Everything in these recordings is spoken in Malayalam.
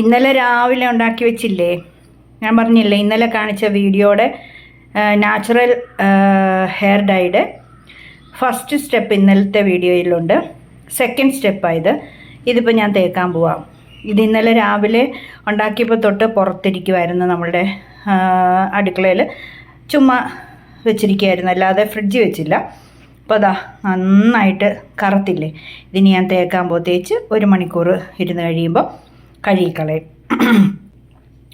ഇന്നലെ രാവിലെ ഉണ്ടാക്കി വെച്ചില്ലേ? ഞാൻ പറഞ്ഞില്ലേ ഇന്നലെ കാണിച്ച വീഡിയോയുടെ നാച്ചുറൽ ഹെയർ ഡൈയുടെ ഫസ്റ്റ് സ്റ്റെപ്പ് ഇന്നലത്തെ വീഡിയോയിലുണ്ട്. സെക്കൻഡ് സ്റ്റെപ്പായത് ഇതിപ്പോൾ ഞാൻ തേക്കാൻ പോവാം. ഇത് ഇന്നലെ രാവിലെ ഉണ്ടാക്കിയപ്പോൾ തൊട്ട് പുറത്തിരിക്കുമായിരുന്നു നമ്മളുടെ അടുക്കളയിൽ ചുമ്മാ വെച്ചിരിക്കുകയായിരുന്നു അല്ലാതെ ഫ്രിഡ്ജ് വെച്ചില്ല. അപ്പോൾ അതാ നന്നായിട്ട് കറുത്തില്ലേ? ഇതിന് ഞാൻ തേക്കാൻ പോ തേച്ച് ഒരു മണിക്കൂർ ഇരുന്ന് കഴിയുമ്പോൾ കഴുകിക്കളയും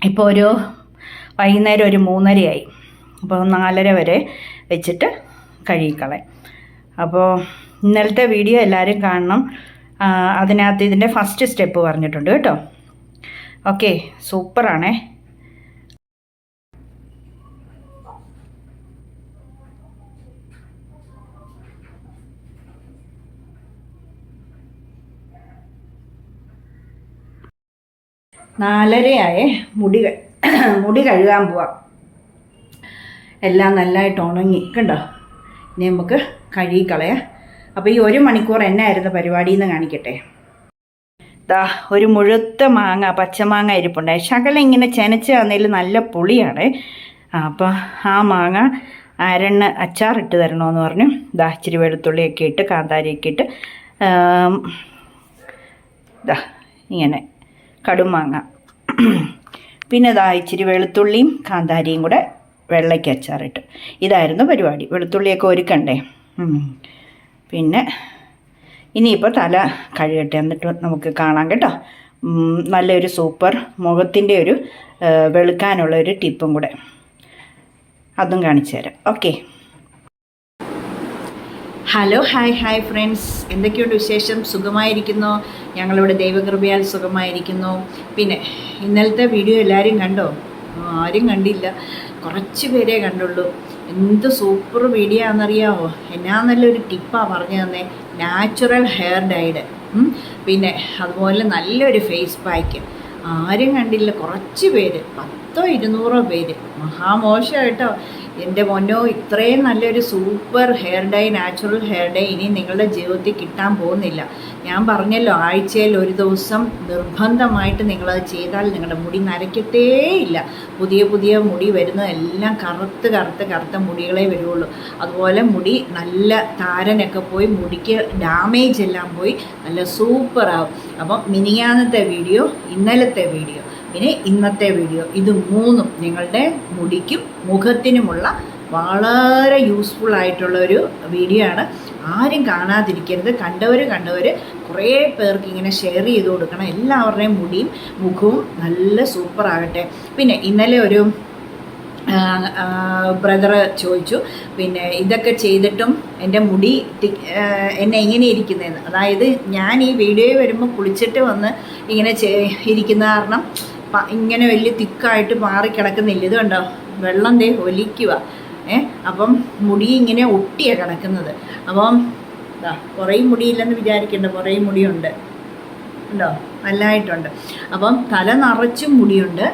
ഇപ്പോൾ ഒരു വൈകുന്നേരം ഒരു മൂന്നരയായി. അപ്പോൾ നാലര വരെ വെച്ചിട്ട് കഴുകിക്കളയും അപ്പോൾ ഇന്നലത്തെ വീഡിയോ എല്ലാവരും കാണണം. അതിനകത്ത് ഇതിന്റെ ഫസ്റ്റ് സ്റ്റെപ്പ് പറഞ്ഞിട്ടുണ്ട് കേട്ടോ. ഓക്കെ സൂപ്പറാണേ നാലരയായേ. മുടി മുടി കഴുകാൻ പോവാം. എല്ലാം നല്ലതായിട്ട് ഉണങ്ങി. കണ്ടോ? ഇനി നമുക്ക് കഴുകിക്കളയാം അപ്പോൾ ഈ ഒരു മണിക്കൂർ എന്നായിരുന്നു പരിപാടി എന്ന് കാണിക്കട്ടെ. ദാ ഒരു മുഴുത്ത മാങ്ങ പച്ചമാങ്ങ ഇരിപ്പുണ്ടായി ശകലം ഇങ്ങനെ ചെനച്ച് തന്നതിൽ നല്ല പുളിയാണ്. അപ്പോൾ ആ മാങ്ങ അരണ്ണ് അച്ചാറിട്ട് തരണമെന്ന് പറഞ്ഞു. ദാ ഇച്ചിരി വെളുത്തുള്ളിയൊക്കെ ഇട്ട് കാന്താരിയൊക്കെ ഇട്ട് ദാ ഇങ്ങനെ. കടുമാങ്ങ പിന്നെ ഇതാ ഇച്ചിരി വെളുത്തുള്ളിയും കാന്താരിയും കൂടെ വെള്ളയ്ക്ക് അച്ചാറിട്ട്. ഇതായിരുന്നു പരിപാടി. വെളുത്തുള്ളിയൊക്കെ ഒരുക്കണ്ടേ. പിന്നെ ഇനിയിപ്പോൾ തല കഴുകട്ടെ. എന്നിട്ട് നമുക്ക് കാണാം കേട്ടോ. നല്ലൊരു സൂപ്പർ മുഖത്തിന്റെ ഒരു വെളുക്കാനുള്ള ഒരു ടിപ്പും കൂടെ. അതും കാണിച്ചു തരാം. Okay. Hello hi hi friends എന്തൊക്കെയുണ്ട് വിശേഷം? സുഖമായിരിക്കുന്നു. ഞങ്ങളിവിടെ ദൈവകൃപയാൽ സുഖമായിരിക്കുന്നു. പിന്നെ ഇന്നലത്തെ വീഡിയോ എല്ലാവരും കണ്ടോ? ആരും കണ്ടില്ല. കുറച്ച് പേരേ കണ്ടുള്ളൂ. എന്ത് സൂപ്പർ വീഡിയോ ആണെന്നറിയാമോ എന്നാ നല്ലൊരു ടിപ്പാണ് പറഞ്ഞു തന്നെ. നാച്ചുറൽ ഹെയർ ഡൈഡ് പിന്നെ അതുപോലെ നല്ലൊരു ഫേസ് പാക്ക് ആരും കണ്ടില്ല. കുറച്ച് പേര്. പത്തോ ഇരുന്നൂറോ പേര്. മഹാമോശം കേട്ടോ. എന്റെ മോനോ ഇത്രയും നല്ലൊരു super hair dye natural hair dye ഇനി നിങ്ങളുടെ ജീവിതത്തിൽ കിട്ടാൻ പോകുന്നില്ല. ഞാൻ പറഞ്ഞല്ലോ ആഴ്ചയിൽ ഒരു ദിവസം നിർബന്ധമായിട്ട് നിങ്ങളത് ചെയ്താൽ നിങ്ങളുടെ മുടി നരയ്ക്കത്തേയില്ല പുതിയ പുതിയ മുടി വരുന്നതെല്ലാം കറുത്ത് കറുത്ത് കറുത്ത മുടികളെ വരുള്ളൂ അതുപോലെ മുടി നല്ല താരനൊക്കെ പോയി മുടിക്ക് ഡാമേജ് എല്ലാം പോയി നല്ല സൂപ്പറാവും അപ്പം മിനിയാന്നത്തെ വീഡിയോ ഇന്നലത്തെ വീഡിയോ പിന്നെ ഇന്നത്തെ വീഡിയോ ഇത് മൂന്നും നിങ്ങളുടെ മുടിക്കും മുഖത്തിനുമുള്ള വളരെ യൂസ്ഫുൾ ആയിട്ടുള്ള ഒരു വീഡിയോ ആണ്. ആരും കാണാതിരിക്കരുത്. കണ്ടവർ കണ്ടവർ കുറേ പേർക്ക് ഇങ്ങനെ ഷെയർ ചെയ്ത് കൊടുക്കണം. എല്ലാവരുടെയും മുടിയും മുഖവും നല്ല സൂപ്പറാകട്ടെ പിന്നെ ഇന്നലെ ഒരു ബ്രദർ ചോദിച്ചു പിന്നെ ഇതൊക്കെ ചെയ്തിട്ടും എന്റെ മുടി എന്നെ എങ്ങനെ ഇരിക്കുന്നതെന്ന് അതായത് ഞാൻ ഈ വീഡിയോ വരുമ്പോൾ കുളിച്ചിട്ട് വന്ന് ഇങ്ങനെ ഇരിക്കുന്ന കാരണം ഇങ്ങനെ വലിയ തിക്കായിട്ട് മാറിക്കിടക്കുന്നില്ല ഇത് കണ്ടോ? വെള്ളം ദേ ഒലിക്കുക ഏ? അപ്പം മുടി ഇങ്ങനെ ഒട്ടിയാണ് കിടക്കുന്നത്. അപ്പം കുറേ മുടിയില്ലെന്ന് വിചാരിക്കേണ്ട കുറേ മുടിയുണ്ട്. ഉണ്ടോ? നല്ലതായിട്ടുണ്ട് അപ്പം തല നിറച്ചും മുടിയുണ്ട്.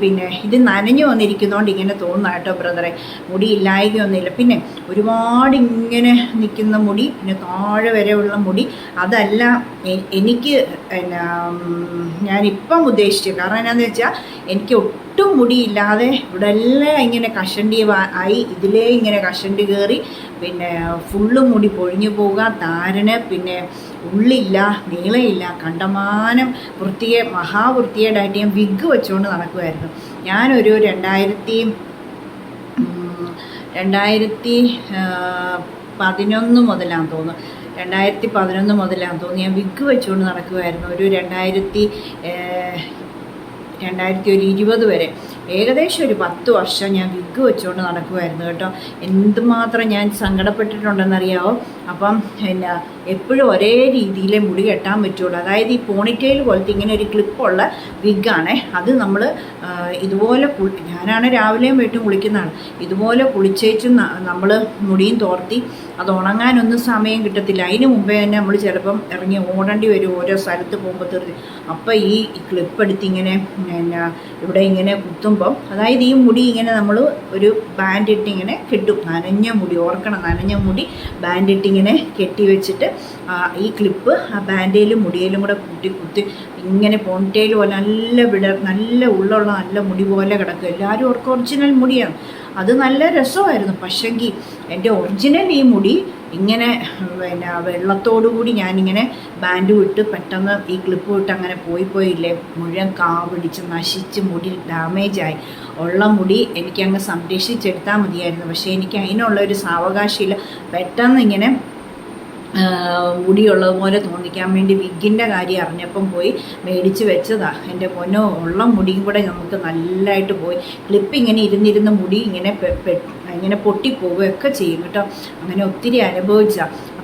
പിന്നെ ഇത് നനഞ്ഞു വന്നിരിക്കുന്നതുകൊണ്ട് ഇങ്ങനെ തോന്നുന്ന കേട്ടോ ബ്രദറെ മുടി ഇല്ലായകയൊന്നുമില്ല. പിന്നെ ഒരുപാട് ഇങ്ങനെ നിൽക്കുന്ന മുടി പിന്നെ താഴെ വരെയുള്ള മുടി അതല്ല എനിക്ക് എന്നാ ഞാനിപ്പം ഉദ്ദേശിച്ചത്. കാരണം എന്നാന്ന് വെച്ചാൽ എനിക്ക് ഒട്ടും മുടിയില്ലാതെ ഇവിടെ എല്ലാം ഇങ്ങനെ കഷണ്ടി ആയി ഇതിലേ ഇങ്ങനെ കഷണ്ടി കയറി പിന്നെ ഫുള്ള് മുടി പൊഴിഞ്ഞു പോവുക താരന് പിന്നെ ഉള്ളില്ല നീളയില്ല കണ്ടമാനം വൃത്തിയെ മഹാവൃത്തിയേടായിട്ട് ഞാൻ വിഗ് വെച്ചുകൊണ്ട് നടക്കുമായിരുന്നു ഞാനൊരു രണ്ടായിരത്തി രണ്ടായിരത്തി പതിനൊന്ന് മുതലാന്ന് തോന്നുന്നു. രണ്ടായിരത്തി പതിനൊന്ന് മുതലാന്ന് തോന്നുന്നു ഞാൻ വിഗ് വെച്ചുകൊണ്ട് നടക്കുമായിരുന്നു ഒരു രണ്ടായിരത്തി രണ്ടായിരത്തി ഒരു ഇരുപത് വരെ. ഏകദേശം ഒരു പത്ത് വർഷം ഞാൻ വിഗ് വെച്ചുകൊണ്ട് നടക്കുമായിരുന്നു കേട്ടോ. എന്തുമാത്രം ഞാൻ സങ്കടപ്പെട്ടിട്ടുണ്ടെന്നറിയാവോ? അപ്പം എന്നാ എപ്പോഴും ഒരേ രീതിയിലെ മുടി കെട്ടാൻ പറ്റുള്ളൂ. അതായത് ഈ പോണിറ്റെയിൽ പോലത്തെ ഇങ്ങനെ ഒരു ക്ലിപ്പുള്ള വിഗാണേ അത് നമ്മൾ ഇതുപോലെ കുളി ഞാനാണ് രാവിലെയും വീട്ടും കുളിക്കുന്നതാണ്. ഇതുപോലെ കുളിച്ചേച്ചും നമ്മൾ മുടിയും തോർത്തി അത് ഉണങ്ങാനൊന്നും സമയം കിട്ടത്തില്ല. അതിന് മുമ്പേ തന്നെ നമ്മൾ ചിലപ്പം ഇറങ്ങി ഓടേണ്ടി വരും ഓരോ സ്ഥലത്ത് പോകുമ്പോൾ തീർത്തി അപ്പം ഈ ക്ലിപ്പ് എടുത്തിങ്ങനെ പിന്നെ ഇവിടെ ഇങ്ങനെ കുത്തുമ്പം അതായത് ഈ മുടി ഇങ്ങനെ നമ്മൾ ഒരു ബാൻഡ് ഇട്ടിങ്ങനെ കെട്ടും. നനഞ്ഞ മുടി ഓർക്കണം നനഞ്ഞ മുടി ബാൻഡ് ഇട്ടിങ്ങനെ കെട്ടി വെച്ചിട്ട് ഈ ക്ലിപ്പ് ആ ബാൻഡേലും മുടിയിലും കൂടെ കൂട്ടി കുത്തി ഇങ്ങനെ പോണ്ടേൽ പോലെ നല്ല വിട നല്ല ഉള്ളുള്ള നല്ല മുടി പോലെ കിടക്കും. എല്ലാവരും ഓർക്ക് ഒറിജിനൽ മുടിയാണ്. അത് നല്ല രസമായിരുന്നു. പക്ഷെങ്കിൽ എന്റെ ഒറിജിനൽ ഈ മുടി ഇങ്ങനെ പിന്നെ വെള്ളത്തോടു കൂടി ഞാനിങ്ങനെ ബാൻഡ് വിട്ട് പെട്ടെന്ന് ഈ ക്ലിപ്പ് വിട്ട് അങ്ങനെ പോയി പോയില്ലേ മുഴുവൻ കാ പിടിച്ച് നശിച്ച് മുടി ഡാമേജായി. ഉള്ള മുടി എനിക്കങ്ങ് സംരക്ഷിച്ചെടുത്താൽ മതിയായിരുന്നു. പക്ഷേ എനിക്ക് അതിനുള്ള ഒരു സാവകാശമില്ല പെട്ടെന്ന് ഇങ്ങനെ മുടിയുള്ളത് പോലെ തോന്നിക്കാൻ വേണ്ടി വിഗിന്റെ കാര്യം അറിഞ്ഞപ്പം പോയി മേടിച്ച് വെച്ചതാ. എന്റെ പൊന്നോ ഉള്ള മുടിയും കൂടെ നമുക്ക് നല്ലതായിട്ട് പോയി. ക്ലിപ്പ് ഇങ്ങനെ ഇരുന്നിരുന്ന് മുടി ഇങ്ങനെ ഇങ്ങനെ പൊട്ടിപ്പോവുകയൊക്കെ ചെയ്യും കേട്ടോ. അങ്ങനെ ഒത്തിരി അനുഭവിച്ച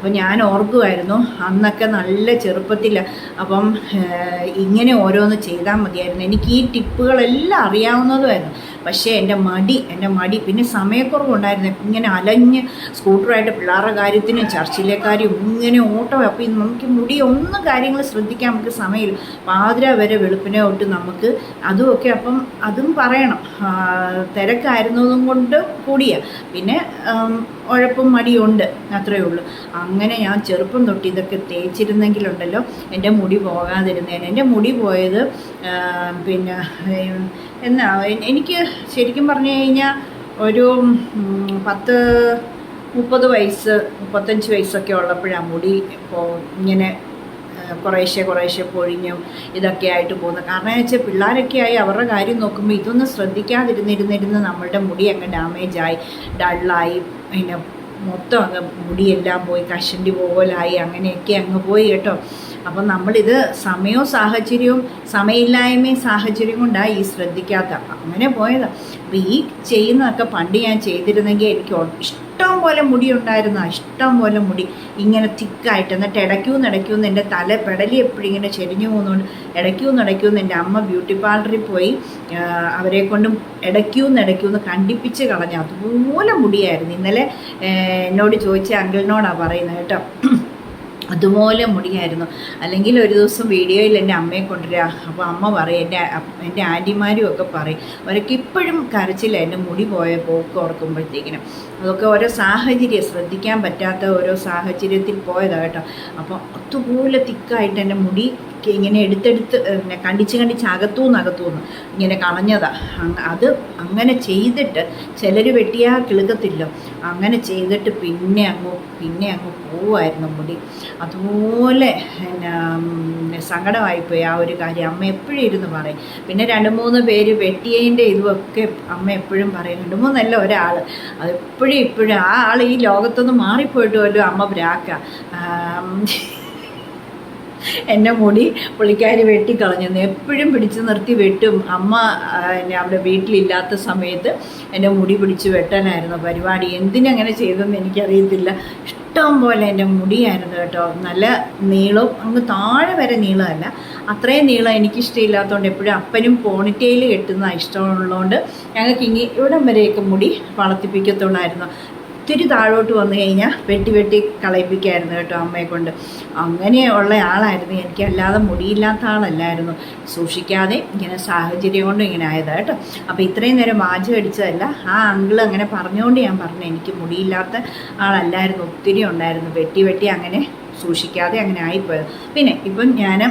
അപ്പോൾ ഞാൻ ഓർക്കുമായിരുന്നു അന്നൊക്കെ നല്ല ചെറുപ്പത്തിൽ അപ്പം ഇങ്ങനെ ഓരോന്ന് ചെയ്താൽ മതിയായിരുന്നു. എനിക്ക് ഈ ടിപ്പുകളെല്ലാം അറിയാവുന്നതുമായിരുന്നു. പക്ഷേ എന്റെ മടി എന്റെ മടി. പിന്നെ സമയക്കുറവുണ്ടായിരുന്നു. ഇങ്ങനെ അലഞ്ഞ് സ്കൂട്ടറായിട്ട് പിള്ളേരുടെ കാര്യത്തിനും ചർച്ചിലെ കാര്യം ഇങ്ങനെ ഓട്ടം. അപ്പോൾ നമുക്ക് മുടി ഒന്നും കാര്യങ്ങൾ ശ്രദ്ധിക്കാൻ നമുക്ക് സമയമില്ല. പാതിര വരെ വെളുപ്പിനെ തൊട്ട് നമുക്ക് അതുമൊക്കെ അപ്പം അതും പറയണം. തിരക്കായിരുന്നതും കൊണ്ട് കൂടിയ. പിന്നെ ഉഴപ്പും മടിയുണ്ട് അത്രയേ ഉള്ളൂ. അങ്ങനെ ഞാൻ ചെറുപ്പം തൊട്ട് ഇതൊക്കെ തേച്ചിരുന്നെങ്കിലുണ്ടല്ലോ എന്റെ മുടി പോകാതിരുന്നേനെ. എന്റെ മുടി പോയത് പിന്നെ എന്നാ എനിക്ക് ശരിക്കും പറഞ്ഞു കഴിഞ്ഞാൽ ഒരു പത്ത് മുപ്പത് വയസ്സ് മുപ്പത്തഞ്ച് വയസ്സൊക്കെ ഉള്ളപ്പോഴാണ് മുടി ഇപ്പോൾ ഇങ്ങനെ കുറേശ്ശെ കുറേശ്ശെ പൊഴിഞ്ഞും ഇതൊക്കെ ആയിട്ട് പോകുന്നത്. കാരണം വെച്ചാൽ പിള്ളേരൊക്കെ ആയി അവരുടെ കാര്യം നോക്കുമ്പോൾ ഇതൊന്നും ശ്രദ്ധിക്കാതിരുന്നിരുന്നിരുന്ന് നമ്മളുടെ മുടി അങ്ങ് ഡാമേജായി ഡള്ളായി പിന്നെ മൊത്തം അങ്ങ് മുടിയെല്ലാം പോയി കഷണ്ടി പോകലായി അങ്ങനെയൊക്കെ അങ്ങ് പോയി കേട്ടോ. അപ്പം നമ്മളിത് സമയവും സാഹചര്യവും സമയമില്ലായ്മയും സാഹചര്യം കൊണ്ടാണ് ഈ ശ്രദ്ധിക്കാത്ത. അങ്ങനെ പോയതാണ് അപ്പം ഈ ചെയ്യുന്നതൊക്കെ പണ്ട് ഞാൻ ചെയ്തിരുന്നെങ്കിൽ എനിക്ക് ഇഷ്ടം പോലെ മുടി ഉണ്ടായിരുന്ന. ഇഷ്ടം പോലെ മുടി ഇങ്ങനെ തിക്കായിട്ട് എന്നിട്ട് ഇടയ്ക്കൂന്ന് ഇടയ്ക്കൂന്ന് എന്റെ തല പെടലി എപ്പോഴും ഇങ്ങനെ ചെരിഞ്ഞു പോകുന്നുണ്ട് ഇടയ്ക്കൂന്ന് ഇടയ്ക്കൂന്ന് എന്റെ അമ്മ ബ്യൂട്ടി പാർലറിൽ പോയി അവരെ കൊണ്ടും ഇടയ്ക്കൂന്ന് ഇടയ്ക്കൂന്ന് കണ്ടിപ്പിച്ച് കളഞ്ഞു അതുപോലെ മുടിയായിരുന്നു. ഇന്നലെ എന്നോട് ചോദിച്ച അങ്കിളിനോടാണ് പറയുന്നത് കേട്ടോ. അതുപോലെ മുടിയായിരുന്നു. അല്ലെങ്കിൽ ഒരു ദിവസം വീഡിയോയിൽ എന്റെ അമ്മയെ കൊണ്ടുവരിക. അപ്പോൾ അമ്മ പറയും എന്റെ എന്റെ ആന്റിമാരും ഒക്കെ പറയും അവരൊക്കെ ഇപ്പോഴും കരച്ചില്ല എന്റെ മുടി പോയ പോക്ക് ഓർക്കുമ്പോഴത്തേക്കിനും. അതൊക്കെ ഓരോ സാഹചര്യം ശ്രദ്ധിക്കാൻ പറ്റാത്ത ഓരോ സാഹചര്യത്തിൽ പോയതാണ് കേട്ടോ. അപ്പോൾ അതുപോലെ തിക്കായിട്ട് എന്റെ മുടി ഇങ്ങനെ എടുത്തെടുത്ത് പിന്നെ കണ്ടിച്ച് കണ്ടിച്ച് അകത്തൂന്ന് അകത്തൂന്ന് ഇങ്ങനെ കളഞ്ഞതാ. അങ് അത് അങ്ങനെ ചെയ്തിട്ട് ചിലർ വെട്ടിയാ കിളുക്കത്തില്ല. അങ്ങനെ ചെയ്തിട്ട് പിന്നെ അങ്ങ് പിന്നെ അങ്ങ് പോവായിരുന്നു മുടി. അതുപോലെ പിന്നെ സങ്കടമായിപ്പോയി ആ ഒരു കാര്യം അമ്മ എപ്പോഴും ഇരുന്ന് പറയും. പിന്നെ രണ്ട് മൂന്ന് പേര് വെട്ടിയതിന്റെ ഇതുമൊക്കെ അമ്മ എപ്പോഴും പറയും. രണ്ട് മൂന്നല്ല ഒരാൾ അതെപ്പോഴും ഇപ്പോഴും ആ ആൾ ഈ ലോകത്തൊന്ന് മാറിപ്പോയിട്ട് പോലും അമ്മ പ്രാക്ക എന്നെ മുടി പുള്ളിക്കാരി വെട്ടിക്കളഞ്ഞു എപ്പോഴും പിടിച്ചു നിർത്തി വെട്ടും. അമ്മ എന്നെ അവിടെ വീട്ടിലില്ലാത്ത സമയത്ത് എന്റെ മുടി പിടിച്ച് വെട്ടാനായിരുന്നു പരിപാടി. എന്തിനങ്ങനെ ചെയ്തെന്ന് എനിക്കറിയത്തില്ല. ഇഷ്ടം പോലെ എന്റെ മുടിയായിരുന്നു കേട്ടോ. നല്ല നീളവും അങ്ങ് താഴെ വരെ നീളമല്ല. അത്രയും നീളം എനിക്കിഷ്ടമില്ലാത്തതുകൊണ്ട് എപ്പോഴും അപ്പനും പോണിറ്റെയിൽ കെട്ടുന്ന ഇഷ്ടമുള്ളതുകൊണ്ട് ഞങ്ങൾക്ക് ഇനി ഇവിടം വരെയൊക്കെ മുടി വളർത്തിപ്പിക്കത്തുള്ളായിരുന്നു. ഒത്തിരി താഴോട്ട് വന്നു കഴിഞ്ഞാൽ വെട്ടി വെട്ടി കളയിപ്പിക്കായിരുന്നു കേട്ടോ അമ്മയെ കൊണ്ട്. അങ്ങനെയുള്ള ആളായിരുന്നു. എനിക്ക് അല്ലാതെ മുടിയില്ലാത്ത ആളല്ലായിരുന്നു. സൂക്ഷിക്കാതെ ഇങ്ങനെ സാഹചര്യം കൊണ്ട് ഇങ്ങനെ ആയതാണ് കേട്ടോ. അപ്പോൾ ഇത്രയും നേരം വാചകം അടിച്ചതല്ല ആ അങ്കിൾ അങ്ങനെ പറഞ്ഞുകൊണ്ട് ഞാൻ പറഞ്ഞു എനിക്ക് മുടിയില്ലാത്ത ആളല്ലായിരുന്നു. ഒത്തിരി ഉണ്ടായിരുന്നു. വെട്ടി വെട്ടി അങ്ങനെ സൂക്ഷിക്കാതെ അങ്ങനെ ആയിപ്പോയത്. പിന്നെ ഇപ്പം ഞാൻ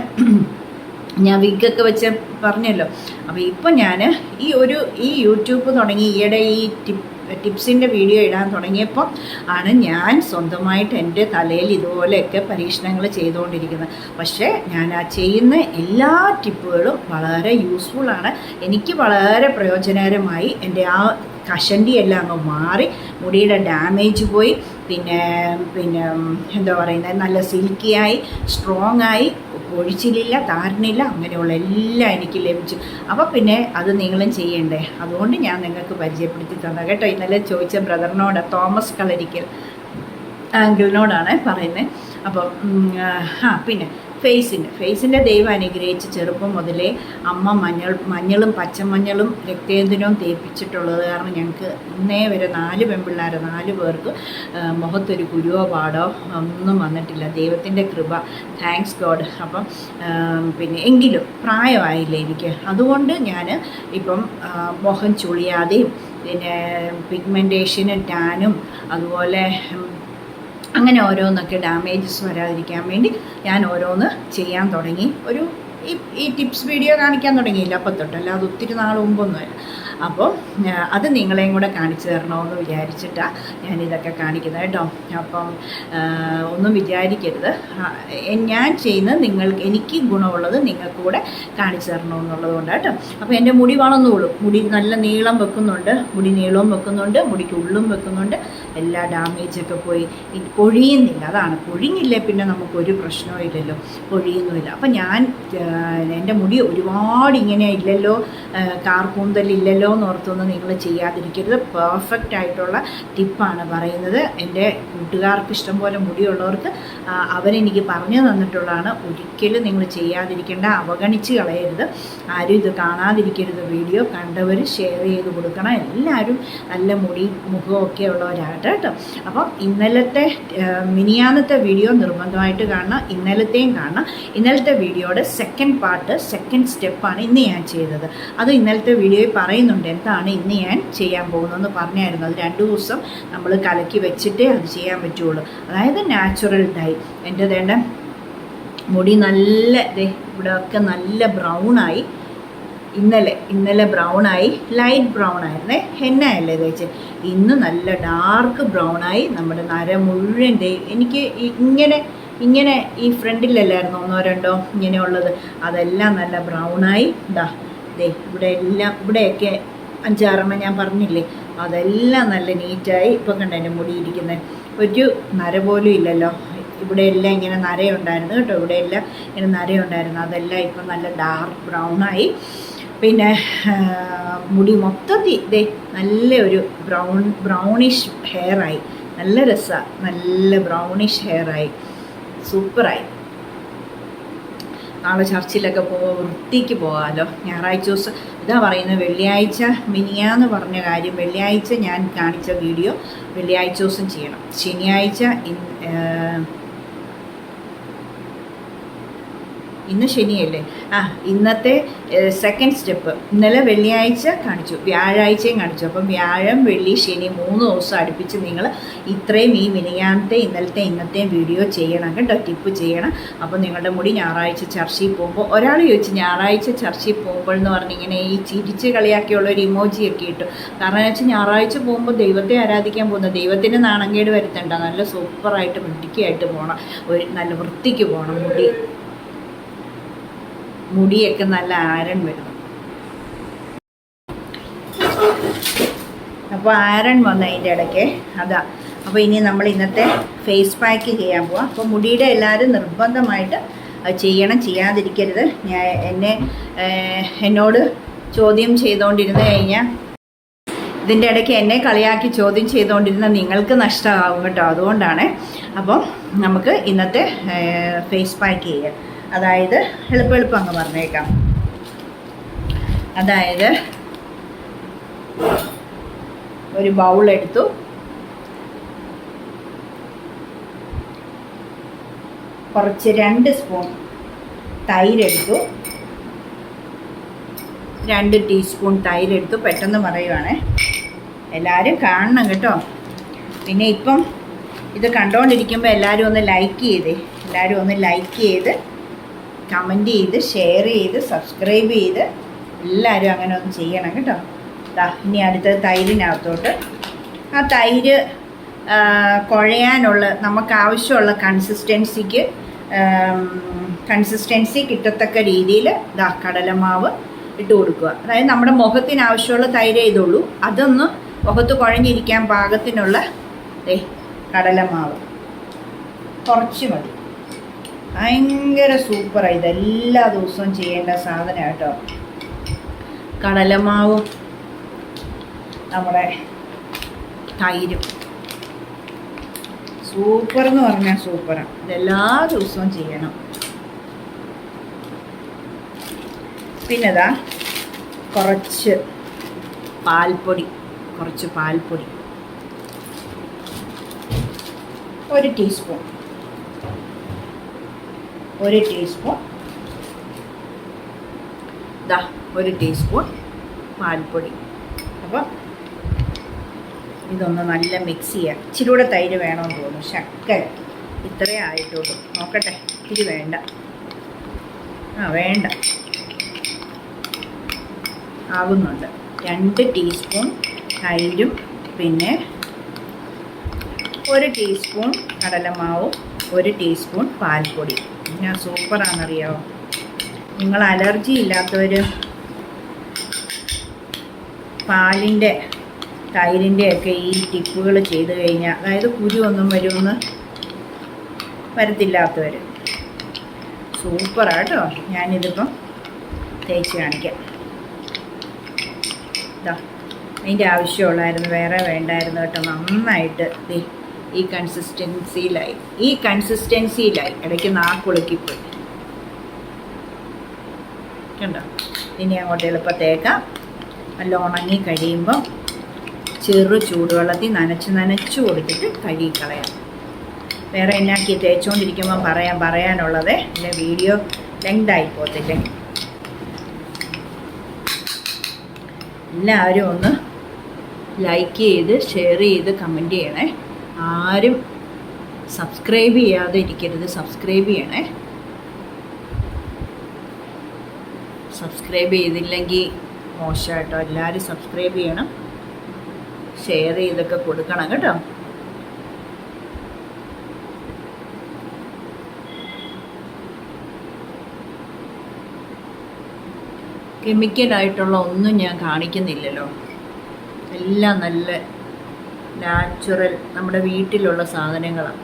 ഞാൻ വിഗൊക്കെ വെച്ച് പറഞ്ഞല്ലോ. അപ്പോൾ ഇപ്പം ഞാൻ ഈ ഒരു ഈ യൂട്യൂബ് തുടങ്ങി ഈയിടെ ഈ ടിപ്പ് ടിപ്സിന്റെ വീഡിയോ ഇടാൻ തുടങ്ങിയപ്പോൾ ആണ് ഞാൻ സ്വന്തമായിട്ട് എന്റെ തലയിൽ ഇതുപോലെയൊക്കെ പരീക്ഷണങ്ങൾ ചെയ്തുകൊണ്ടിരിക്കുന്നത്. പക്ഷേ ഞാൻ ആ ചെയ്യുന്ന എല്ലാ ടിപ്പുകളും വളരെ യൂസ്ഫുള്ളാണ് എനിക്ക് വളരെ പ്രയോജനകരമായി എന്റെ ആ കഷണ്ടി എല്ലാം അങ്ങ് മാറി മുടിയുടെ ഡാമേജ് പോയി പിന്നെ പിന്നെ എന്താ പറയുന്നത് നല്ല സിൽക്കിയായി സ്ട്രോങ് ആയി പൊഴിച്ചിലില്ല താരനില്ല അങ്ങനെയുള്ള എല്ലാം എനിക്ക് ലഭിച്ചു. അപ്പോൾ പിന്നെ അത് നിങ്ങളും ചെയ്യണ്ടേ? അതുകൊണ്ട് ഞാൻ നിങ്ങൾക്ക് പരിചയപ്പെടുത്തി തന്ന കേട്ടോ. ഇന്നലെ ചോദിച്ച ബ്രദറിനോട് തോമസ് കളരിക്കൽ ആങ്കിളിനോടാണ് പറയുന്നത് അപ്പോൾ ആ പിന്നെ ഫേസിന്. ഫേസിന്റെ ദൈവം അനുഗ്രഹിച്ച് ചെറുപ്പം മുതലേ അമ്മ മഞ്ഞൾ മഞ്ഞളും പച്ചമഞ്ഞളും രക്തേന്ദ്രനവും തേപ്പിച്ചിട്ടുള്ളത് കാരണം ഞങ്ങൾക്ക് ഇന്നേ വരെ നാല് പെൺപിള്ളേർ നാല് പേർക്ക് മുഖത്തൊരു കുരുവോ പാടോ ഒന്നും വന്നിട്ടില്ല. ദൈവത്തിന്റെ കൃപ. താങ്ക്സ് ഗോഡ് അപ്പം പിന്നെ എങ്കിലും പ്രായമായില്ല എനിക്ക്? അതുകൊണ്ട് ഞാൻ ഇപ്പം മുഖം ചുളിയാതെയും പിന്നെ പിഗ്മെന്റേഷനും ടാനും അതുപോലെ അങ്ങനെ ഓരോന്നൊക്കെ ഡാമേജസ് വരാതിരിക്കാൻ വേണ്ടി ഞാൻ ഓരോന്ന് ചെയ്യാൻ തുടങ്ങി. ഒരു ഈ ടിപ്സ് വീഡിയോ കാണിക്കാൻ തുടങ്ങിയില്ല അപ്പം തൊട്ടല്ല അത് ഒത്തിരി നാൾ മുമ്പൊന്നുമല്ല. അപ്പോൾ അത് നിങ്ങളെയും കൂടെ കാണിച്ചു തരണമെന്ന് വിചാരിച്ചിട്ടാണ് ഞാനിതൊക്കെ കാണിക്കുന്നത് കേട്ടോ. അപ്പം ഒന്നും വിചാരിക്കരുത്. ഞാൻ ചെയ്യുന്നത് നിങ്ങൾക്ക് എനിക്ക് ഗുണമുള്ളത് നിങ്ങൾക്ക് കൂടെ കാണിച്ചു തരണമെന്നുള്ളത് കൊണ്ട് കേട്ടോ. അപ്പോൾ എന്റെ മുടി വളർന്നുള്ളൂ മുടി നല്ല നീളം വെക്കുന്നുണ്ട്. മുടി നീളവും വെക്കുന്നുണ്ട്. മുടിക്ക് ഉള്ളും വെക്കുന്നുണ്ട്. എല്ലാ ഡാമേജൊക്കെ പോയി. കൊഴിയുന്നില്ല. അതാണ്. പൊഴിഞ്ഞില്ലേ പിന്നെ നമുക്കൊരു പ്രശ്നവും ഇല്ലല്ലോ. പൊഴിയുന്നുമില്ല അപ്പം ഞാൻ എന്റെ മുടി ഒരുപാട് ഇങ്ങനെ ഇല്ലല്ലോ. കാർക്കൂന്തലില്ലല്ലോ. എന്ന് ഓർത്തൊന്നും നിങ്ങൾ ചെയ്യാതിരിക്കരുത്. പെർഫെക്റ്റ് ആയിട്ടുള്ള ടിപ്പാണ് പറയുന്നത്. എന്റെ കൂട്ടുകാർക്ക് ഇഷ്ടം പോലെ മുടിയുള്ളവർക്ക് അവരെനിക്ക് പറഞ്ഞു തന്നിട്ടുള്ളതാണ്. ഒരിക്കലും നിങ്ങൾ ചെയ്യാതിരിക്കേണ്ട അവഗണിച്ച് കളയരുത്. ആരും ഇത് കാണാതിരിക്കരുത്. വീഡിയോ കണ്ടവർ ഷെയർ ചെയ്ത് കൊടുക്കണം. എല്ലാവരും നല്ല മുടി മുഖമൊക്കെ ഉള്ളവരാകട്ടെ കേട്ടോ. അപ്പം ഇന്നലത്തെ മിനിയാന്നത്തെ വീഡിയോ നിർബന്ധമായിട്ട് കാണണം. ഇന്നലത്തെയും കാണണം. ഇന്നലത്തെ വീഡിയോയുടെ സെക്കൻഡ് പാർട്ട് സെക്കൻഡ് സ്റ്റെപ്പാണ് ഇന്ന് ഞാൻ ചെയ്തത്. അത് ഇന്നലത്തെ വീഡിയോയിൽ പറയുന്നുണ്ട്. എന്താണ് ഇന്ന് ഞാൻ ചെയ്യാൻ പോകുന്നതെന്ന് പറഞ്ഞായിരുന്നു. അത് രണ്ട് ദിവസം നമ്മൾ കലക്കി വെച്ചിട്ടേ അത് ചെയ്യാൻ പറ്റുള്ളൂ. അതായത് നാച്ചുറൽ ഡൈ എന്റെ വേണ്ട? മുടി നല്ല ഇവിടെ ഒക്കെ നല്ല ബ്രൗണായി ഇന്നലെ ഇന്നലെ ബ്രൗൺ ആയി. ലൈറ്റ് ബ്രൗൺ ആയിരുന്നേ. ഹെന്ന അല്ലേ തേച്ച്? ഇന്ന് നല്ല ഡാർക്ക് ബ്രൗൺ ആയി. നമ്മുടെ നര മുഴുവൻ എനിക്ക് ഇങ്ങനെ ഇങ്ങനെ ഈ ഫ്രണ്ടിലല്ലായിരുന്നു ഒന്നോ രണ്ടോ ഇങ്ങനെയുള്ളത്. അതെല്ലാം നല്ല ബ്രൗണായി ഇതാ ദേ ഇവിടെ എല്ലാം ഇവിടെയൊക്കെ അഞ്ചാറെണ്ണം ഞാൻ പറഞ്ഞില്ലേ? അതെല്ലാം നല്ല നീറ്റായി ഇപ്പം കണ്ട എന്റെ മുടി ഒരു നര പോലും ഇല്ലല്ലോ. ഇവിടെ എല്ലാം ഇങ്ങനെ നരയുണ്ടായിരുന്നു കേട്ടോ. ഇവിടെ എല്ലാം ഇങ്ങനെ നരയുണ്ടായിരുന്നു. അതെല്ലാം ഇപ്പം നല്ല ഡാർക്ക് ബ്രൗൺ ആയി. പിന്നെ മുടി മൊത്തത്തിൽ ഇതേ നല്ല ഒരു ബ്രൗൺ ബ്രൗണിഷ് ഹെയറായി നല്ല രസമാണ് നല്ല ബ്രൗണിഷ് ഹെയറായി സൂപ്പറായി. നാളെ ചർച്ചിലൊക്കെ പോകാൻ വൃത്തിക്ക് പോകാമല്ലോ ഞായറാഴ്ച ദിവസം ഇതാ പറയുന്നത് വെള്ളിയാഴ്ച മിനിയാന്ന് പറഞ്ഞ കാര്യം. വെള്ളിയാഴ്ച ഞാൻ കാണിച്ച വീഡിയോ വെള്ളിയാഴ്ച ദിവസം ചെയ്യണം. ശനിയാഴ്ച ഇൻ- ഏഹ് ഇന്ന് ശനിയല്ലേ? ആ ഇന്നത്തെ സെക്കൻഡ് സ്റ്റെപ്പ് ഇന്നലെ വെള്ളിയാഴ്ച കാണിച്ചു വ്യാഴാഴ്ചയും കാണിച്ചു. അപ്പം വ്യാഴം വെള്ളി ശനി മൂന്ന് ദിവസം അടുപ്പിച്ച് നിങ്ങൾ ഇത്രയും ഈ മിനിയാമത്തെ ഇന്നലത്തെ ഇന്നത്തെയും വീഡിയോ ചെയ്യണം കേട്ടോ ടിപ്പ് ചെയ്യണം. അപ്പോൾ നിങ്ങളുടെ മുടി ഞായറാഴ്ച ചർച്ചയിൽ പോകുമ്പോൾ ഒരാൾ ചോദിച്ചു ഞായറാഴ്ച ചർച്ചയിൽ പോകുമ്പോൾ എന്ന് പറഞ്ഞ് ഇങ്ങനെ ഈ ചിരിച്ച് കളിയാക്കിയുള്ള ഒരു ഇമോജിയൊക്കെ ഇട്ടു. കാരണം എന്ന് വെച്ചാൽ ഞായറാഴ്ച പോകുമ്പോൾ ദൈവത്തെ ആരാധിക്കാൻ പോകുന്ന ദൈവത്തിന് നാണംകേട് വരുത്തണ്ട നല്ല സൂപ്പറായിട്ട് വൃത്തിക്കായിട്ട് പോകണം ഒരു നല്ല വൃത്തിക്ക് പോകണം മുടി. മുടിയൊക്കെ നല്ല ആരൺ വരും. അപ്പോൾ ആരൺ വന്ന അതിന്റെ ഇടയ്ക്ക്. അതാ. അപ്പോൾ ഇനി നമ്മൾ ഇന്നത്തെ ഫേസ് പാക്ക് ചെയ്യാൻ പോവാം. അപ്പോൾ മുടിയുടെ എല്ലാവരും നിർബന്ധമായിട്ട് ചെയ്യണം. ചെയ്യാതിരിക്കരുത്. ഞാൻ എന്നെ എന്നോട് ചോദ്യം ചെയ്തുകൊണ്ടിരുന്ന് കഴിഞ്ഞാൽ ഇതിന്റെ ഇടയ്ക്ക് എന്നെ കളിയാക്കി ചോദ്യം ചെയ്തുകൊണ്ടിരുന്ന നിങ്ങൾക്ക് നഷ്ടമാകും കേട്ടോ. അതുകൊണ്ടാണ്. അപ്പം നമുക്ക് ഇന്നത്തെ ഫേസ് പാക്ക് ചെയ്യാം. അതായത് എളുപ്പം അങ്ങ് പറഞ്ഞേക്കാം. അതായത് ഒരു ബൗൾ എടുത്തു. കുറച്ച് രണ്ട് സ്പൂൺ തൈരെടുത്തു. രണ്ട് ടീസ്പൂൺ തൈരെടുത്തു. പെട്ടെന്ന് പറയുവാണേ. എല്ലാവരും കാണണം കേട്ടോ. പിന്നെ ഇപ്പം ഇത് കണ്ടുകൊണ്ടിരിക്കുമ്പോൾ എല്ലാവരും ഒന്ന് ലൈക്ക് ചെയ്തേ. എല്ലാവരും ഒന്ന് ലൈക്ക് ചെയ്ത് കമന്റ് ചെയ്ത് ഷെയർ ചെയ്ത് സബ്സ്ക്രൈബ് ചെയ്ത് എല്ലാവരും അങ്ങനെ ഒന്ന് ചെയ്യണം കേട്ടോ. ദാ ഇനി അടുത്തത് തൈരിനകത്തോട്ട്. ആ തൈര് കുഴയാനുള്ള നമുക്ക് ആവശ്യമുള്ള കൺസിസ്റ്റൻസിക്ക് കൺസിസ്റ്റൻസി കിട്ടത്തക്ക രീതിയിൽ ദാ കടലമാവ് ഇട്ട് കൊടുക്കുക. അതായത് നമ്മുടെ മുഖത്തിന് ആവശ്യമുള്ള തൈര് ചെയ്തുള്ളൂ അതൊന്ന് മുഖത്ത് കുഴഞ്ഞിരിക്കാൻ പാകത്തിനുള്ള ദേ കടലമാവ്. കുറച്ച് മതി. ഭയങ്കര സൂപ്പറാണ് ഇതെല്ലാ ദിവസവും ചെയ്യേണ്ട സാധനം കേട്ടോ. കടലമാവും നമ്മുടെ തൈരും. സൂപ്പർ എന്ന് പറഞ്ഞാൽ സൂപ്പറാണ് ഇതെല്ലാ ദിവസവും ചെയ്യണം. പിന്നെതാ കുറച്ച് പാൽപ്പൊടി കുറച്ച് പാൽപ്പൊടി. ഒരു ടീസ്പൂൺ. ഒരു ടീസ്പൂൺ ദാ ഒരു ടീസ്പൂൺ പാൽപ്പൊടി. അപ്പോൾ ഇതൊന്ന് നല്ല മിക്സ് ചെയ്യാം. ഇച്ചിരി കൂടെ തൈര് വേണമെന്ന് തോന്നുന്നു. ശക്കര ഇത്രയേ ആയിട്ടുള്ളൂ. നോക്കട്ടെ. ഇത്തിരി വേണ്ട. ആ വേണ്ട. ആകുന്നുണ്ട് രണ്ട് ടീസ്പൂൺ തൈരും പിന്നെ ഒരു ടീസ്പൂൺ കടലമാവും ഒരു ടീസ്പൂൺ പാൽപ്പൊടി ഞാൻ സൂപ്പറാണെന്നറിയാമോ നിങ്ങൾ അലർജി ഇല്ലാത്തവർ പാലിന്റെ തൈരിന്റെ ഒക്കെ ഈ ടിപ്പുകൾ ചെയ്ത് കഴിഞ്ഞാൽ അതായത് കുരു ഒന്നും വരുമെന്ന് വരത്തില്ലാത്തവർ സൂപ്പറാട്ടോ. ഞാനിതിപ്പം തേച്ച് കാണിക്കാം. ഇതാ അതിന്റെ ആവശ്യമുള്ളായിരുന്നു വേറെ വേണ്ടായിരുന്നു കേട്ടോ. നന്നായിട്ട് ഈ കൺസിസ്റ്റൻസിയിലായി ഈ കൺസിസ്റ്റൻസിയിലായി ഇടയ്ക്ക് നാക്കുളുക്കിപ്പോയി കണ്ടോ? ഇനി അങ്ങോട്ട് എളുപ്പത്തേക്കാം നല്ല ഉണങ്ങി കഴിയുമ്പോൾ ചെറു ചൂടുവെള്ളത്തിൽ നനച്ച് നനച്ച് കൊടുത്തിട്ട് കഴുകിക്കളയാം വേറെ എന്നാക്കി തേച്ചുകൊണ്ടിരിക്കുമ്പോൾ പറയാൻ പറയാനുള്ളത് എന്റെ വീഡിയോ ലെങ്തായി പോകത്തില്ലേ? എല്ലാവരും ഒന്ന് ലൈക്ക് ചെയ്ത് ഷെയർ ചെയ്ത് കമന്റ് ചെയ്യണേ. ആരും സബ്സ്ക്രൈബ് ചെയ്യാതെ ഇരിക്കരുത് സബ്സ്ക്രൈബ് ചെയ്യണേ. സബ്സ്ക്രൈബ് ചെയ്തില്ലെങ്കിൽ മോശമായിട്ടോ എല്ലാവരും സബ്സ്ക്രൈബ് ചെയ്യണം. ഷെയർ ചെയ്തൊക്കെ കൊടുക്കണം കേട്ടോ. കെമിക്കലായിട്ടുള്ള ഒന്നും ഞാൻ കാണിക്കുന്നില്ലല്ലോ. എല്ലാം നല്ല നാച്ചുറൽ നമ്മുടെ വീട്ടിലുള്ള സാധനങ്ങളാണ്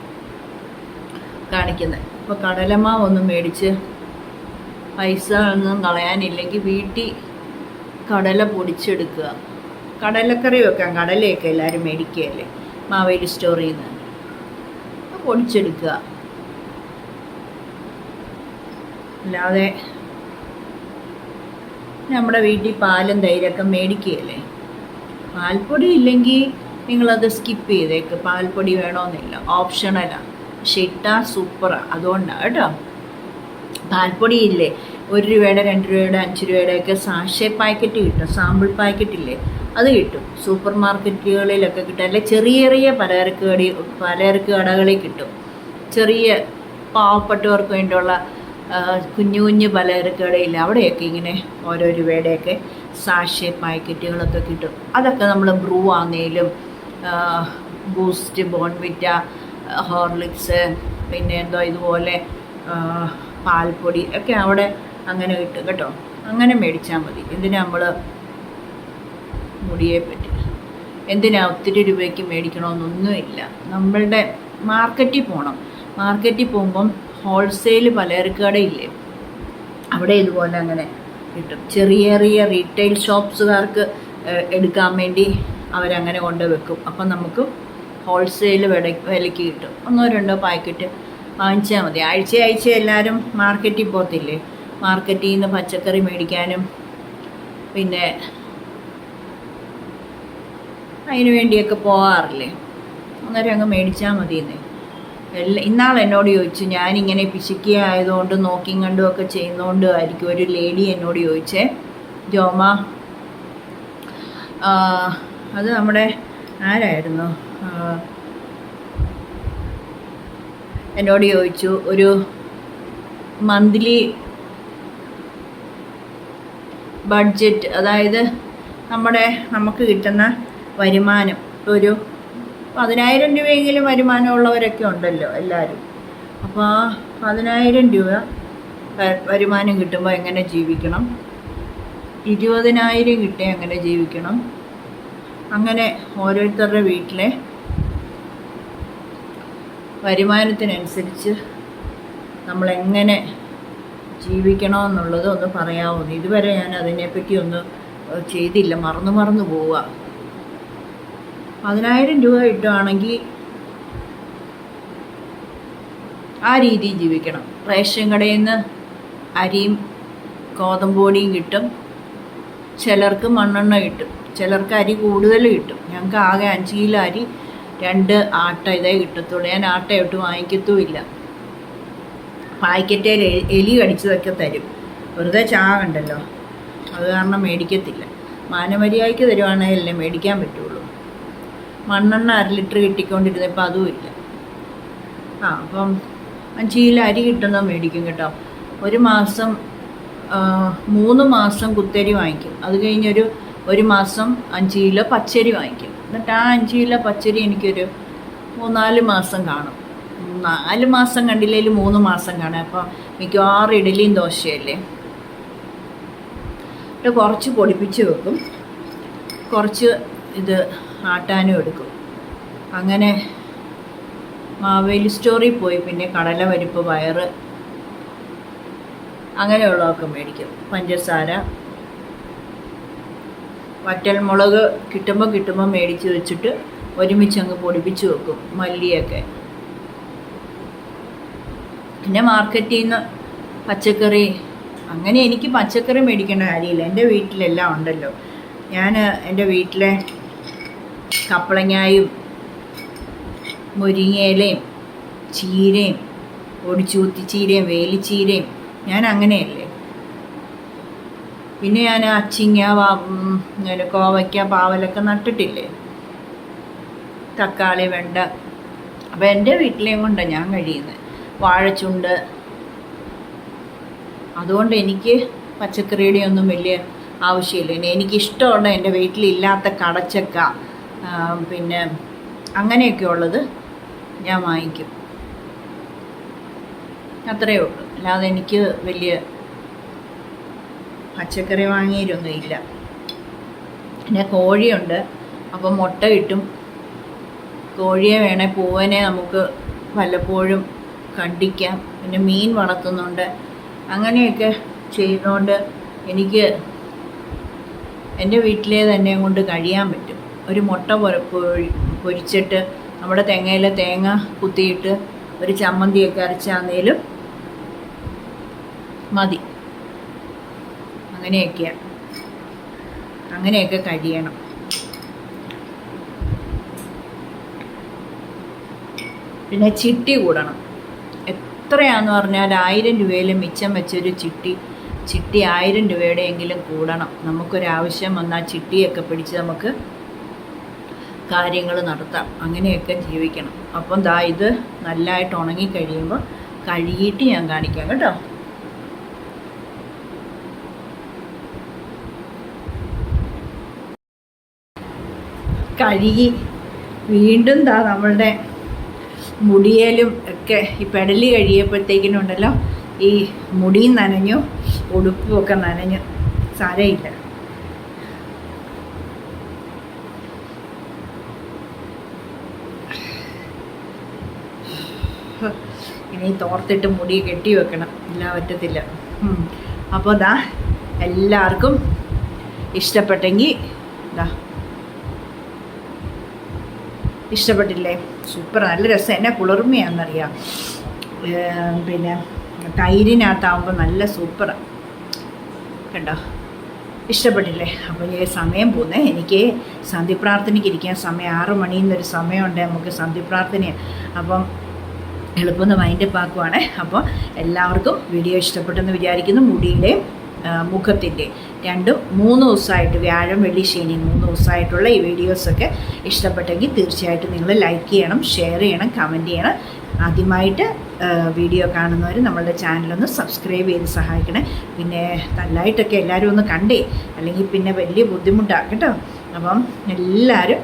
കാണിക്കുന്നത്. ഇപ്പോൾ കടലമാവൊന്നും മേടിച്ച് പൈസ ഒന്നും കളയാനില്ലെങ്കിൽ വീട്ടിൽ കടല പൊടിച്ചെടുക്കുക. കടലക്കറി വെക്കാൻ കടലയൊക്കെ എല്ലാവരും മേടിക്കുകയല്ലേ? മാവേലി സ്റ്റോറിൽ നിന്ന്. പൊടിച്ചെടുക്കുക. അല്ലാതെ നമ്മുടെ വീട്ടിൽ പാലും തൈരൊക്കെ മേടിക്കുകയല്ലേ? പാൽപ്പൊടി ഇല്ലെങ്കിൽ നിങ്ങളത് സ്കിപ്പ് ചെയ്തേക്ക്. പാൽപ്പൊടി വേണമെന്നില്ല ഓപ്ഷണലാണ് പക്ഷെ ഇട്ടാൽ സൂപ്പറാണ് അതുകൊണ്ടാണ് കേട്ടോ. പാൽപ്പൊടി ഇല്ലേ? ഒരു രൂപയുടെ രണ്ട് രൂപയുടെ അഞ്ച് രൂപയുടെ ഒക്കെ സാഷേ പാക്കറ്റ് കിട്ടും. സാമ്പിൾ പാക്കറ്റ് ഇല്ലേ? അത് കിട്ടും. സൂപ്പർ മാർക്കറ്റുകളിലൊക്കെ കിട്ടും. അല്ലെ ചെറിയ ചെറിയ പലചരക്ക് കടി പലചരക്ക് കടകളിൽ കിട്ടും. ചെറിയ പാവപ്പെട്ടവർക്ക് വേണ്ടിയുള്ള കുഞ്ഞു കുഞ്ഞു പലചരക്ക് കടയില്ല അവിടെയൊക്കെ ഇങ്ങനെ ഓരോ രൂപയുടെയൊക്കെ സാഷേ പാക്കറ്റുകളൊക്കെ കിട്ടും. അതൊക്കെ നമ്മൾ ബ്രൂ ആണെങ്കിലും ബൂസ്റ്റ് ബോൺവിറ്റ ഹോർലിക്സ് പിന്നെ എന്തോ ഇതുപോലെ പാൽപ്പൊടി ഒക്കെ അവിടെ അങ്ങനെ കിട്ടും കേട്ടോ. അങ്ങനെ മേടിച്ചാൽ മതി. എന്തിനാ നമ്മൾ മുടിയെ പറ്റി? എന്തിനാ ഒത്തിരി രൂപയ്ക്ക് മേടിക്കണമെന്നൊന്നുമില്ല നമ്മളുടെ മാർക്കറ്റിൽ പോകണം മാർക്കറ്റിൽ പോകുമ്പം ഹോൾസെയിൽ പലചരക്ക് കടയില്ലേ അവിടെ ഇതുപോലെ അങ്ങനെ കിട്ടും. ചെറിയ ചെറിയ റീറ്റെയിൽ ഷോപ്സുകാർക്ക് എടുക്കാൻ വേണ്ടി അവരങ്ങനെ കൊണ്ട് വെക്കും. അപ്പം നമുക്ക് ഹോൾസെയിൽ വില വിലയ്ക്ക് കിട്ടും. ഒന്നോ രണ്ടോ പാക്കറ്റ് വാങ്ങിച്ചാൽ മതി. ആഴ്ച ആഴ്ച എല്ലാവരും മാർക്കറ്റിൽ പോകത്തില്ലേ? മാർക്കറ്റിൽ നിന്ന് പച്ചക്കറി മേടിക്കാനും പിന്നെ അതിന് വേണ്ടിയൊക്കെ പോകാറില്ലേ അന്നേരം അങ്ങ് മേടിച്ചാൽ മതിയെന്നേ. എല്ലാ ഇന്നാൾ എന്നോട് ചോദിച്ചു ഞാനിങ്ങനെ പിശുക്കിയ ആയതുകൊണ്ട് നോക്കിയും കണ്ടും ഒക്കെ ചെയ്യുന്നതുകൊണ്ട് ആയിരിക്കും. ഒരു ലേഡി എന്നോട് ചോദിച്ചേ ജോമ അത് നമ്മുടെ ആരായിരുന്നു? എന്നോട് ചോദിച്ചു ഒരു മന്ത്ലി ബഡ്ജറ്റ് അതായത് നമ്മുടെ നമുക്ക് കിട്ടുന്ന വരുമാനം. ഒരു പതിനായിരം രൂപയെങ്കിലും വരുമാനമുള്ളവരൊക്കെ ഉണ്ടല്ലോ എല്ലാവരും. അപ്പോൾ ആ പതിനായിരം രൂപ വരുമാനം കിട്ടുമ്പോൾ എങ്ങനെ ജീവിക്കണം? ഇരുപതിനായിരം കിട്ടിയാൽ എങ്ങനെ ജീവിക്കണം? അങ്ങനെ ഓരോരുത്തരുടെ വീട്ടിലെ വരുമാനത്തിനനുസരിച്ച് നമ്മളെങ്ങനെ ജീവിക്കണമെന്നുള്ളത് ഒന്ന് പറയാമോ ഇതുവരെ ഞാൻ അതിനെപ്പറ്റി ഒന്ന് ചെയ്തില്ല. മറന്നു മറന്നു പോവുക. പതിനായിരം രൂപ കിട്ടുകയാണെങ്കിൽ ആ രീതിയിൽ ജീവിക്കണം. റേഷൻ കടയിൽ നിന്ന് അരിയും ഗോതമ്പൊടിയും കിട്ടും. ചിലർക്ക് മണ്ണെണ്ണ കിട്ടും. ചിലർക്ക് അരി കൂടുതൽ കിട്ടും. ഞങ്ങൾക്ക് ആകെ അഞ്ച് കിലോ അരി രണ്ട് ആട്ട ഇതേ കിട്ടത്തുള്ളൂ. ഞാൻ ആട്ട ഇട്ട് വാങ്ങിക്കത്തുമില്ല. പാക്കറ്റേൽ എലി കടിച്ചതൊക്കെ തരും. വെറുതെ ചാകണ്ടല്ലോ അത് കാരണം മേടിക്കത്തില്ല. മാനമര്യാദയ്ക്ക് തരുവാണെങ്കിൽ അല്ലേ മേടിക്കാൻ പറ്റുള്ളൂ. മണ്ണെണ്ണ അര ലിറ്റർ കിട്ടിക്കൊണ്ടിരുന്നപ്പോൾ അതുമില്ല ആ അപ്പം അഞ്ച് കിലോ അരി കിട്ടുന്ന മേടിക്കും കേട്ടോ. ഒരു മാസം മൂന്ന് മാസം കുത്തരി വാങ്ങിക്കും. അത് കഴിഞ്ഞൊരു ഒരു മാസം അഞ്ച് കിലോ പച്ചരി വാങ്ങിക്കും. എന്നിട്ട് ആ അഞ്ച് കിലോ പച്ചരി എനിക്കൊരു മൂന്നാൽ മാസം കാണും. നാല് മാസം കണ്ടില്ലെങ്കിൽ മൂന്ന് മാസം കാണും. അപ്പോൾ മിക്കവാറും ഇഡലിയും ദോശയല്ലേ? എന്നിട്ട് കുറച്ച് പൊടിപ്പിച്ച് വെക്കും. കുറച്ച് ഇത് ആട്ടാനും എടുക്കും. അങ്ങനെ മാവേലി സ്റ്റോറിൽ പോയി. പിന്നെ കടല പരിപ്പ് പയറ് അങ്ങനെയുള്ളതൊക്കെ മേടിക്കും. പഞ്ചസാര വറ്റൽമുളക് കിട്ടുമ്പോൾ കിട്ടുമ്പോൾ മേടിച്ച് വെച്ചിട്ട് ഒരുമിച്ച് അങ്ങ് പൊടിപ്പിച്ച് വെക്കും മല്ലിയൊക്കെ. പിന്നെ മാർക്കറ്റിൽ നിന്ന് പച്ചക്കറി അങ്ങനെ എനിക്ക് പച്ചക്കറി മേടിക്കേണ്ട കാര്യമില്ല. എന്റെ വീട്ടിലെല്ലാം ഉണ്ടല്ലോ. ഞാൻ എന്റെ വീട്ടിലെ കപ്പളങ്ങായും മുരിങ്ങയിലയും ചീരയും ഒടിച്ചൂത്തി ചീരയും വേലിച്ചീരയും ഞാൻ അങ്ങനെയല്ലേ പിന്നെ ഞാൻ അച്ചിങ്ങ പിന്നെ കോവയ്ക്ക പാവലൊക്കെ നട്ടിട്ടില്ലേ? തക്കാളി വെണ്ട. അപ്പം എന്റെ വീട്ടിലേയും കൊണ്ടാണ് ഞാൻ കഴിയുന്നത് വാഴച്ചുണ്ട്. അതുകൊണ്ട് എനിക്ക് പച്ചക്കറിയുടെ ഒന്നും വലിയ ആവശ്യമില്ല. ഇനി എനിക്കിഷ്ടമുള്ള എന്റെ വീട്ടിലില്ലാത്ത കടച്ചക്ക പിന്നെ അങ്ങനെയൊക്കെ ഉള്ളത് ഞാൻ വാങ്ങിക്കും. അത്രയേ ഉള്ളൂ. അല്ലാതെ എനിക്ക് വലിയ പച്ചക്കറി വാങ്ങിയിട്ടൊന്നും ഇല്ല പിന്നെ കോഴിയുണ്ട്. അപ്പം മുട്ട കിട്ടും. കോഴിയെ വേണേൽ പൂവനെ നമുക്ക് വല്ലപ്പോഴും കണ്ടിക്കാം. പിന്നെ മീൻ വളർത്തുന്നുണ്ട്. അങ്ങനെയൊക്കെ ചെയ്യുന്നതുകൊണ്ട് എനിക്ക് എന്റെ വീട്ടിലെ തന്നെ കൊണ്ട് കഴിയാൻ പറ്റും. ഒരു മുട്ട പൊര- പൊരി- പൊരിച്ചിട്ട് നമ്മുടെ തേങ്ങയിൽ തേങ്ങ കുത്തിയിട്ട് ഒരു ചമ്മന്തിയൊക്കെ അരച്ചാന്നേലും മതി. അങ്ങനെയൊക്കെയാണ് അങ്ങനെയൊക്കെ കഴിയണം. പിന്നെ ചിട്ടി കൂടണം. എത്രയാന്ന് പറഞ്ഞാൽ ആയിരം രൂപയിൽ മിച്ചം വെച്ചൊരു ചിട്ടി ചിട്ടി ആയിരം രൂപയുടെ എങ്കിലും കൂടണം. നമുക്കൊരാവശ്യം വന്നാൽ ചിട്ടിയൊക്കെ പിടിച്ച് നമുക്ക് കാര്യങ്ങൾ നടത്താം. അങ്ങനെയൊക്കെ ജീവിക്കണം. അപ്പം ദാ ഇത് നല്ലതായിട്ട് ഉണങ്ങി കഴിയുമ്പോൾ കഴുകിയിട്ട് ഞാൻ കാണിക്കാം കേട്ടോ. കഴുകി വീണ്ടും ദാ നമ്മളുടെ മുടിയേലും ഒക്കെ ഈ പെടലി കഴിയപ്പോഴത്തേക്കിനുണ്ടല്ലോ ഈ മുടിയും നനഞ്ഞു ഉടുപ്പും ഒക്കെ നനഞ്ഞു. സാരയില്ല ഇനി തോർത്തിട്ട് മുടി കെട്ടി വെക്കണം. ഇല്ല പറ്റത്തില്ല. അപ്പോൾ ദാ എല്ലാവർക്കും ഇഷ്ടപ്പെട്ടെങ്കിൽ ദാ ഇഷ്ടപ്പെട്ടില്ലേ? സൂപ്പർ നല്ല രസം. എന്നെ കുളിർമയാണെന്നറിയാം. പിന്നെ തൈരിനകത്താവുമ്പോൾ നല്ല സൂപ്പറാണ് കണ്ടോ? ഇഷ്ടപ്പെട്ടില്ലേ? അപ്പോൾ ഈ സമയം പോകുന്നേ എനിക്ക് സന്ധ്യപ്രാർത്ഥനയ്ക്ക് ഇരിക്കാൻ സമയം ആറ് മണിന്നൊരു സമയമുണ്ട് നമുക്ക് സന്ധ്യപ്രാർത്ഥനയാണ് അപ്പം എളുപ്പമൊന്ന് മൈൻഡപ്പ് ആക്കുവാണ്. അപ്പോൾ എല്ലാവർക്കും വീഡിയോ ഇഷ്ടപ്പെട്ടെന്ന് വിചാരിക്കുന്നു. മുടിയിലെയും മുഖത്തിന്റെ രണ്ടും മൂന്ന് ദിവസമായിട്ട് വ്യാഴം വെള്ളി ശനി മൂന്ന് ദിവസമായിട്ടുള്ള ഈ വീഡിയോസൊക്കെ ഇഷ്ടപ്പെട്ടെങ്കിൽ തീർച്ചയായിട്ടും നിങ്ങൾ ലൈക്ക് ചെയ്യണം ഷെയർ ചെയ്യണം കമന്റ് ചെയ്യണം. ആദ്യമായിട്ട് വീഡിയോ കാണുന്നവർ നമ്മളുടെ ചാനലൊന്ന് സബ്സ്ക്രൈബ് ചെയ്ത് സഹായിക്കണേ. പിന്നെ നല്ലതായിട്ടൊക്കെ എല്ലാവരും ഒന്ന് കണ്ടേ. അല്ലെങ്കിൽ പിന്നെ വലിയ ബുദ്ധിമുട്ടാണ് കേട്ടോ? അപ്പം എല്ലാവരും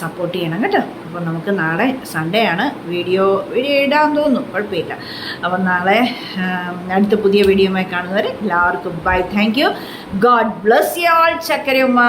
സപ്പോർട്ട് ചെയ്യണം കേട്ടോ. അപ്പോൾ നമുക്ക് നാളെ സൺഡേ ആണ് വീഡിയോ വീഡിയോ ഇടാൻ തോന്നുന്നു കുഴപ്പമില്ല. അപ്പം നാളെ അടുത്ത പുതിയ വീഡിയോയുമായി കാണുന്നവരെ എല്ലാവർക്കും bye thank you God bless you all ചക്കരയുമ്മ.